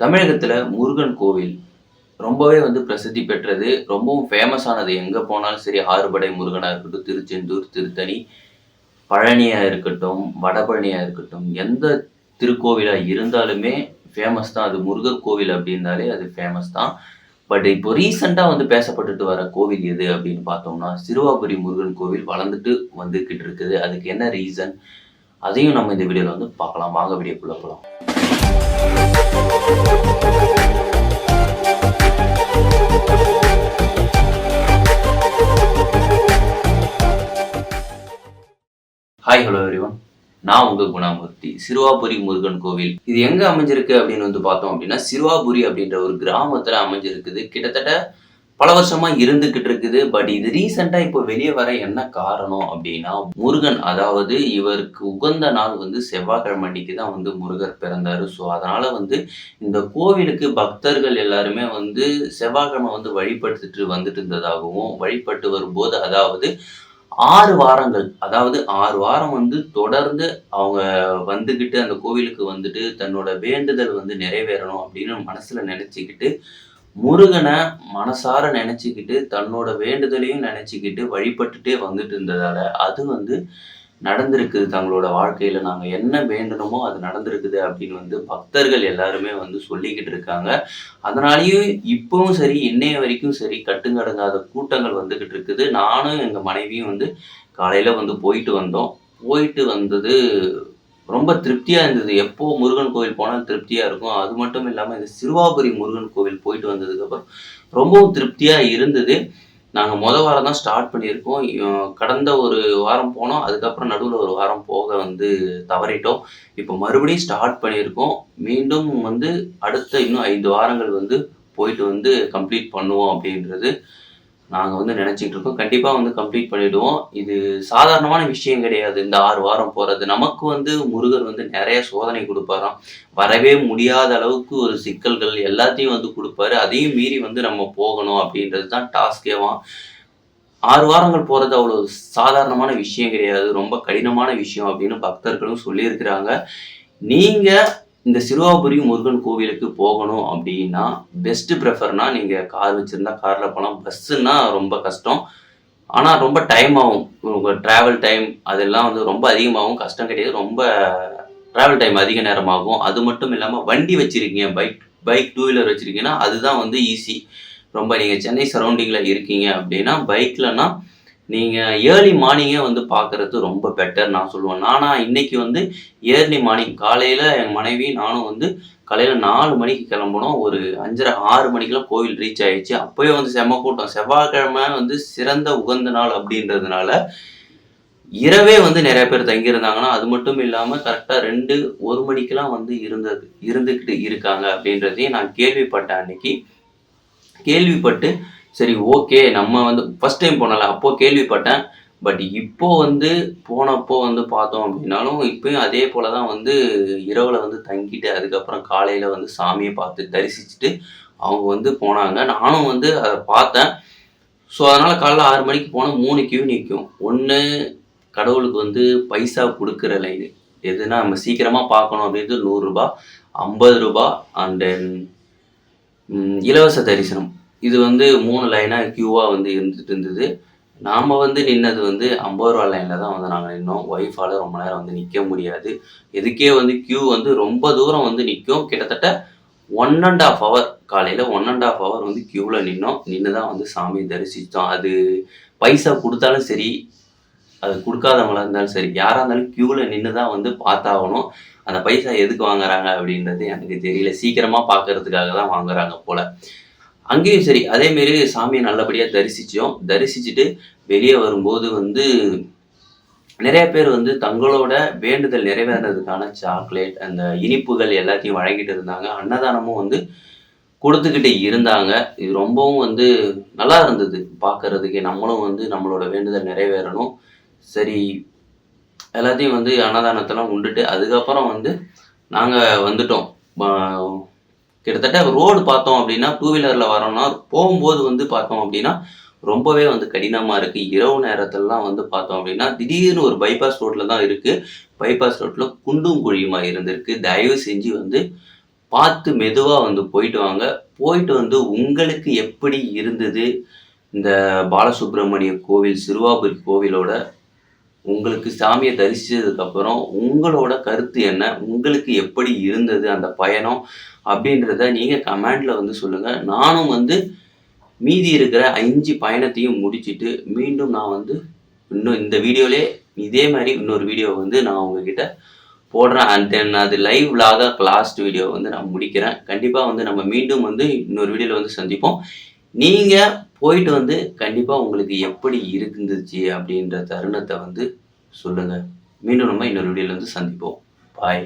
தமிழகத்தில் முருகன் கோவில் ரொம்பவே வந்து பிரசித்தி பெற்றது. ரொம்பவும் ஃபேமஸானது. எங்கே போனாலும் சரி, ஆறுபடை முருகனாக இருக்கட்டும், திருச்செந்தூர், திருத்தணி, பழனியாக இருக்கட்டும், வடபழனியாக இருக்கட்டும், எந்த திருக்கோவிலாக இருந்தாலுமே ஃபேமஸ் தான். அது முருகர் கோவில் அப்படின்னாலே அது ஃபேமஸ் தான். பட் இப்போ ரீசெண்டாக வந்து பேசப்பட்டுட்டு வர கோவில் எது அப்படின்னு பார்த்தோம்னா, சிறுவாபுரி முருகன் கோவில் வளர்ந்துட்டு வந்துக்கிட்டு இருக்குது. அதுக்கு என்ன ரீசன்? அதையும் நம்ம இந்த வீடியோவில் வந்து பார்க்கலாம். வாங்க வீடியோக்குள்ளே போகலாம் ஹாய் ஹலோ எவ்ரிவன். நான் உங்க குணாமூர்த்தி. சிறுவாபுரி முருகன் கோவில். இது எங்க அமைஞ்சிருக்கு அப்படின்னு வந்து பார்த்தோம் அப்படின்னா, சிறுவாபுரி அப்படின்ற ஒரு கிராமத்துல அமைஞ்சிருக்குது. கிட்டத்தட்ட பல வருஷமா இருந்துகிட்டு இருக்குது. பட் இது ரீசெண்டா இப்போ வெளியே வர என்ன காரணம் அப்படின்னா, முருகன் அதாவது இவருக்கு உகந்த நாள் வந்து செவ்வாய்க்கிழமை அன்னைக்கு தான் வந்து முருகர் பிறந்தாரு. ஸோ அதனால வந்து இந்த கோவிலுக்கு பக்தர்கள் எல்லாருமே வந்து செவ்வாய்க்கிழமை வந்து வழிபட்டுட்டு வந்துட்டு இருந்ததாகவும், வழிபட்டு வரும்போது அதாவது ஆறு வாரங்கள் அதாவது ஆறு வாரம் வந்து தொடர்ந்து அவங்க வந்துக்கிட்டு அந்த கோவிலுக்கு வந்துட்டு தன்னோட வேண்டுதல் வந்து நிறைவேறணும் அப்படின்னு மனசுல நினைச்சுக்கிட்டு முருகனை மனசார நினச்சிக்கிட்டு தன்னோட வேண்டுதலையும் நினச்சிக்கிட்டு வழிபட்டுட்டே வந்துட்டு இருந்ததால, அது வந்து நடந்திருக்குது தங்களோட வாழ்க்கையில் நாங்கள் என்ன வேண்டணுமோ அது நடந்திருக்குது அப்படின்னு வந்து பக்தர்கள் எல்லாருமே வந்து சொல்லிக்கிட்டு இருக்காங்க. அதனாலேயும் இப்போவும் சரி, இன்னைய வரைக்கும் சரி கட்டுங்கடங்காத கூட்டங்கள் வந்துக்கிட்டு இருக்குது. நானும் எங்கள் மனைவியும் வந்து காலையில் வந்து போயிட்டு வந்தோம். போயிட்டு வந்தது ரொம்ப திருப்தியாக இருந்தது. எப்போ முருகன் கோவில் போனால் திருப்தியாக இருக்கும். அது மட்டும் இல்லாமல் இந்த சிறுவாபுரி முருகன் கோவில் போயிட்டு வந்ததுக்கப்புறம் ரொம்பவும் திருப்தியாக இருந்தது. நாங்கள் மொதல் வாரம் தான் ஸ்டார்ட் பண்ணியிருக்கோம். கடந்த ஒரு வாரம் போனோம். அதுக்கப்புறம் நடுவில் ஒரு வாரம் போக வந்து தவறிட்டோம். இப்போ மறுபடியும் ஸ்டார்ட் பண்ணியிருக்கோம். மீண்டும் வந்து அடுத்த இன்னும் ஐந்து வாரங்கள் வந்து போயிட்டு வந்து கம்ப்ளீட் பண்ணுவோம் அப்படின்றது நாங்கள் வந்து நினச்சிட்டு இருக்கோம். கண்டிப்பாக வந்து கம்ப்ளீட் பண்ணிவிடுவோம் இது சாதாரணமான விஷயம் கிடையாது. இந்த ஆறு வாரம் போகிறது நமக்கு வந்து முருகர் வந்து நிறைய சோதனை கொடுப்பாராம் வரவே முடியாத அளவுக்கு ஒரு சிக்கல்கள் எல்லாத்தையும் வந்து கொடுப்பாரு அதையும் மீறி வந்து நம்ம போகணும் அப்படின்றது தான் டாஸ்கேவாம் ஆறு வாரங்கள் போகிறது அவ்வளோ சாதாரணமான விஷயம் கிடையாது. ரொம்ப கடினமான விஷயம் அப்படின்னு பக்தர்களும் சொல்லியிருக்கிறாங்க. நீங்கள் இந்த சிறுவாபுரி முருகன் கோவிலுக்கு போகணும் அப்படின்னா, பெஸ்ட் ப்ரெஃபர்னா நீங்க கார் வச்சிருந்தா கார்ல போகலாம் பஸ்ஸுன்னா ரொம்ப கஷ்டம். ஆனால் ரொம்ப டைம் ஆகும். உங்க டிராவல் டைம் அதெல்லாம் வந்து ரொம்ப அதிகமாகும். கஷ்டம் கிடையாது. ரொம்ப டிராவல் டைம் அதிக நேரம் ஆகும். அது மட்டும் இல்லாமல் வண்டி வச்சிருக்கீங்க. பைக் பைக், டூ வீலர் வச்சிருக்கீங்கன்னா, அதுதான் வந்து ஈஸி. ரொம்ப நீங்கள் சென்னை சரௌண்டிங்கில் இருக்கீங்க அப்படின்னா, பைக்லன்னா நீங்கள் ஏர்லி மார்னிங்கே வந்து பார்க்கறது ரொம்ப பெட்டர் நான் சொல்லுவேன். நானா இன்னைக்கு வந்து ஏர்லி மார்னிங் காலையில் என் மனைவி நானும் வந்து காலையில் நாலு மணிக்கு கிளம்பணும் ஒரு 5:30, 6 மணிக்கெல்லாம் கோவில் ரீச் ஆயிடுச்சு. அப்போயே வந்து செம்ம கூட்டம். செவ்வாய்க்கிழமை வந்து சிறந்த உகந்த நாள் அப்படின்றதுனால, இரவே வந்து நிறைய பேர் தங்கியிருந்தாங்கன்னா, அது மட்டும் இல்லாமல் கரெக்டாக ரெண்டு ஒரு மணிக்கெலாம் வந்து இருந்தது இருந்துக்கிட்டு இருக்காங்க அப்படின்றதையும் நான் கேள்விப்பட்டேன் அன்னைக்கு. கேள்விப்பட்டு, சரி ஓகே நம்ம வந்து ஃபர்ஸ்ட் டைம் போனல அப்போ கேள்விப்பட்டேன். பட் இப்போ வந்து போனப்போ வந்து பார்த்தோம் அப்படின்னாலும், இப்பயும் அதே போல தான் வந்து இரவில் வந்து தங்கிட்டு, அதுக்கப்புறம் காலையில் வந்து சாமியை பார்த்து தரிசிச்சுட்டு, அவங்க வந்து போனாங்க. நானும் வந்து அதை பார்த்தேன். ஸோ அதனால் காலைல ஆறு மணிக்கு போனால் மூணு கியூ நிற்கும் ஒன்று கடவுளுக்கு வந்து பைசா கொடுக்குற லைனு. எதுனா நம்ம சீக்கிரமாக பார்க்கணும் அப்படின்றது நூறுரூபா ஐம்பது ரூபா அண்ட் இலவச தரிசனம். இது வந்து மூணு லைனாக க்யூவாக வந்து இருந்துட்டு இருந்தது. நாம் வந்து நின்னது வந்து ஐம்பது ரூபா லைனில் தான் வந்து நாங்கள் நின்னோம். ஒய்ஃபால் ரொம்ப நேரம் வந்து நிற்க முடியாது. இதுக்கே வந்து கியூ வந்து ரொம்ப தூரம் வந்து நிற்கும் கிட்டத்தட்ட 1 1/2 ஹவர் காலையில் ஒன் அண்ட் ஆஃப் ஹவர் வந்து க்யூவில் நின்னோம். நின்று தான் வந்து சாமியை தரிசித்தோம் அது பைசா கொடுத்தாலும் சரி, அது கொடுக்காதவங்களா இருந்தாலும் சரி, யாராக இருந்தாலும் க்யூவில் நின்று தான் வந்து பார்த்தாகணும். அந்த பைசா எதுக்கு வாங்குறாங்க அப்படின்றது எனக்கு தெரியல. சீக்கிரமாக பார்க்கறதுக்காக தான் வாங்குறாங்க போல் அங்கேயும் சரி, அதே மாரி நல்லபடியாக நல்லபடியா தரிசிச்சோம். தரிசிச்சுட்டு வெளியே வரும்போது வந்து நிறைய பேர் வந்து தங்களோட வேண்டுதல் நிறைவேறுனதுக்கான சாக்லேட், அந்த இனிப்புகள் எல்லாத்தையும் வழங்கிட்டு இருந்தாங்க. அன்னதானமும் வந்து கொடுத்துக்கிட்டு இருந்தாங்க. இது ரொம்பவும் வந்து நல்லா இருந்தது பார்க்கறதுக்கே. நம்மளும் வந்து நம்மளோட வேண்டுதல் நிறைவேறணும். சரி எல்லாத்தையும் வந்து அன்னதானத்தெல்லாம் உண்டுட்டு, அதுக்கப்புறம் வந்து நாங்கள் வந்துட்டோம். கிட்டத்தட்ட ரோடு பார்த்தோம் அப்படின்னா, டூ வீலரில் வரோம்னா, போகும்போது வந்து பார்த்தோம் அப்படின்னா, ரொம்பவே வந்து கடினமாக இருக்குது இரவு நேரத்திலலாம் வந்து பார்த்தோம் அப்படின்னா, திடீர்னு ஒரு பைபாஸ் ரோட்டில் தான் இருக்குது பைபாஸ் ரோட்டில் குண்டும் குழியுமா இருந்திருக்கு. தயவு செஞ்சு வந்து பார்த்து மெதுவாக வந்து போயிட்டு வாங்க. போயிட்டு வந்து உங்களுக்கு எப்படி இருந்தது? இந்த பாலசுப்ரமணிய கோவில் சிறுவாபுரி கோவிலோட உங்களுக்கு சாமியை தரிசித்ததுக்கப்புறம் உங்களோட கருத்து என்ன? உங்களுக்கு எப்படி இருந்தது அந்த பயணம்? அப்படின்றத நீங்கள் கமெண்டில் வந்து சொல்லுங்கள் நானும் வந்து மீதி இருக்கிற அஞ்சு பயணத்தையும் முடிச்சிட்டு மீண்டும் நான் வந்து இன்னும் இந்த வீடியோலே இதே மாதிரி இன்னொரு வீடியோ வந்து நான் உங்ககிட்ட போடுறேன். அண்ட் தென் அது லைவ் விலாக லாஸ்ட் வீடியோ வந்து நான் முடிக்கிறேன். கண்டிப்பாக வந்து நம்ம மீண்டும் வந்து இன்னொரு வீடியோவில் வந்து சந்திப்போம். நீங்கள் போயிட்டு வந்து கண்டிப்பாக உங்களுக்கு எப்படி இருந்துச்சு அப்படின்ற தருணத்தை வந்து சொல்லுங்கள் மீண்டும் நம்ம இன்னொரு வீடியோவில் வந்து சந்திப்போம். பாய்